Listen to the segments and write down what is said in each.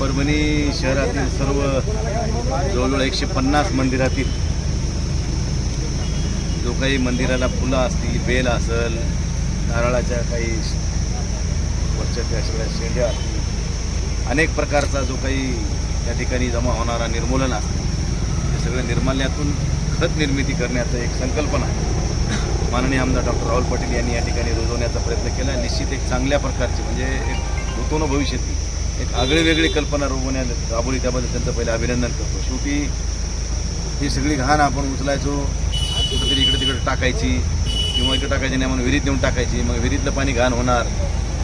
परभणी शहरातील सर्व जवळजवळ एकशे पन्नास मंदिरातील जो काही मंदिराला फुलं असतील बेल असेल नारळाच्या काही वरच्या त्या सगळ्या शेंड्या असतील अनेक प्रकारचा जो काही त्या ठिकाणी जमा होणारा निर्मूलन असतं. ते सगळं निर्माल्यातून खत निर्मिती करण्याचा एक संकल्पना आहे. माननीय आमदार डॉक्टर राहुल पाटील यांनी या ठिकाणी रुजवण्याचा प्रयत्न केला. निश्चित एक चांगल्या प्रकारची म्हणजे एक ऋतून भविष्यातील एक आगळी वेगळी कल्पना राबवण्यात राबवली. त्याबद्दल त्यांचं पहिले अभिनंदन करतो. शेवटी ही सगळी घाण आपण उचलायचो कुठेतरी इकडे तिकडे टाकायची किंवा इकडे टाकायची नाही म्हणून विहिरीत नेऊन टाकायची. मग विहिरीतलं पाणी घाण होणार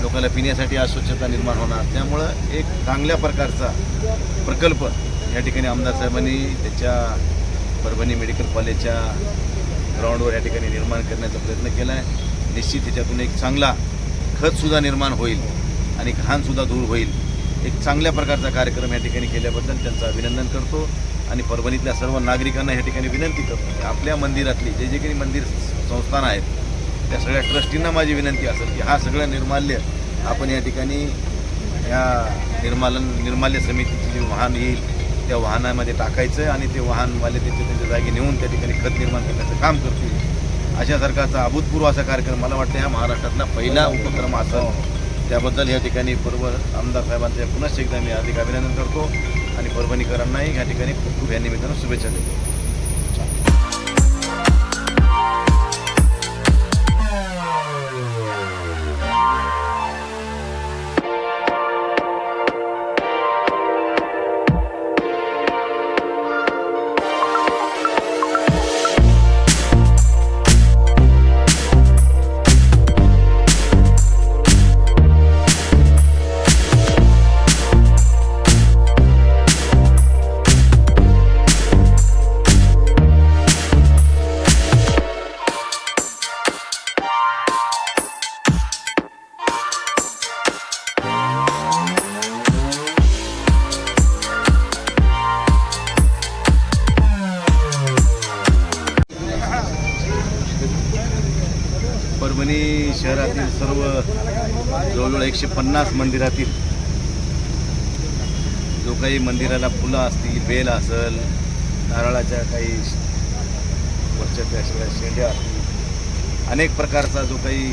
लोकांना पिण्यासाठी अस्वच्छता निर्माण होणार. त्यामुळं एक चांगल्या प्रकारचा प्रकल्प या ठिकाणी आमदार साहेबांनी त्याच्या परभणी मेडिकल कॉलेजच्या ग्राउंडवर या ठिकाणी निर्माण करण्याचा प्रयत्न केला आहे निश्चित त्याच्यातून एक चांगला खतसुद्धा निर्माण होईल. आणि घाणसुद्धा दूर होईल. एक चांगल्या प्रकारचा कार्यक्रम या ठिकाणी केल्याबद्दल त्यांचं अभिनंदन करतो आणि परभणीतल्या सर्व नागरिकांना या ठिकाणी विनंती करतो. की आपल्या मंदिरातली जे जे काही मंदिर संस्थान आहेत त्या सगळ्या ट्रस्टींना माझी विनंती असेल की हा सगळं निर्माल्य आपण या ठिकाणी या निर्मालन निर्माल्य समितीची जे वाहन येईल त्या वाहनामध्ये टाकायचं आणि ते वाहनवाले त्याच्या त्यांच्या जागी नेऊन त्या ठिकाणी खत निर्माण करण्याचं काम करतील. अशा सरकारचा अभूतपूर्व असा कार्यक्रम मला वाटतं हा महाराष्ट्रातला पहिला उपक्रम असेल. त्याबद्दल या ठिकाणी पूर्व आमदार साहेबांचे पुन्हा एकदा मी अधिक अभिनंदन करतो. आणि परभणीकरांनाही या ठिकाणी खूप खूप या निमित्तानं शुभेच्छा देतो. परभणी शहरातील सर्व जवळजवळ एकशे पन्नास मंदिरातील जो काही मंदिराला फुलं असतील बेल असेल नारळाच्या काही वरच्या त्या सगळ्या शेंड्या असतील अनेक प्रकारचा जो काही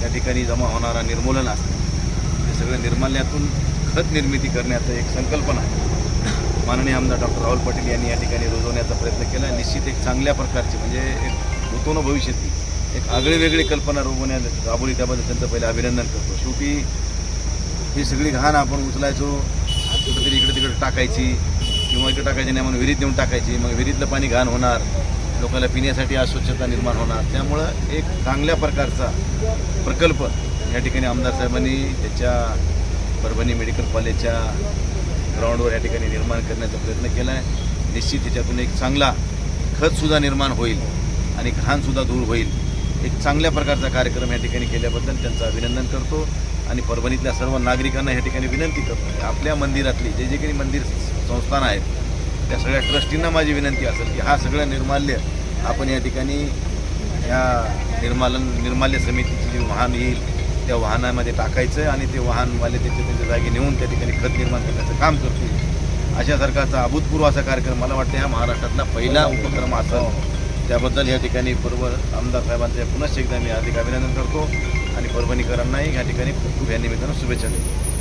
त्या ठिकाणी जमा होणारा निर्मूलन असतं. ते सगळं निर्माल्यातून खत निर्मिती करण्याचा एक संकल्पना आहे. माननीय आमदार डॉक्टर राहुल पाटील यांनी या ठिकाणी रुजवण्याचा प्रयत्न केला. निश्चित एक चांगल्या प्रकारची म्हणजे एक ऋतून भविष्यातील एक आगळी वेगळी कल्पना राबवण्यात राबवली त्याबद्दल त्यांचं पहिले अभिनंदन करतो. शेवटी ही सगळी घाण आपण उचलायचो कुठेतरी इकडे तिकडे टाकायची किंवा इकडे टाकायची नाही म्हणून विहिरीत नेऊन टाकायची मग विहिरीतलं पाणी घाण होणार लोकांना पिण्यासाठी अस्वच्छता निर्माण होणार. त्यामुळं एक चांगल्या प्रकारचा प्रकल्प या ठिकाणी आमदार साहेबांनी त्याच्या परभणी मेडिकल कॉलेजच्या ग्राउंडवर या ठिकाणी निर्माण करण्याचा प्रयत्न केला आहे निश्चित त्याच्यातून एक चांगला खतसुद्धा निर्माण होईल आणि घाणसुद्धा दूर होईल. एक चांगल्या प्रकारचा कार्यक्रम या ठिकाणी केल्याबद्दल त्यांचं अभिनंदन करतो. आणि परभणीतल्या सर्व नागरिकांना या ठिकाणी विनंती करतो. आपल्या मंदिरातली जे जे काही मंदिर संस्थान आहेत त्या सगळ्या ट्रस्टींना माझी विनंती असेल की हा सगळं निर्माल्य आपण या ठिकाणी या निर्मालन निर्माल्य समितीची जी वाहन येईल त्या वाहनामध्ये टाकायचं आणि ते वाहनवाले त्याच्या त्यांच्या जागी नेऊन त्या ठिकाणी खत निर्माण करण्याचं काम करतील. अशा सरकारचा अभूतपूर्व असा कार्यक्रम मला वाटतं हा महाराष्ट्रातला पहिला उपक्रम असा त्याबद्दल या ठिकाणी पूर्व आमदार साहेबांचे पुनश्च एकदा मी अधिक अभिनंदन करतो आणि परभणीकरांनाही या ठिकाणी खूप खूप या निमित्तानं शुभेच्छा देतो.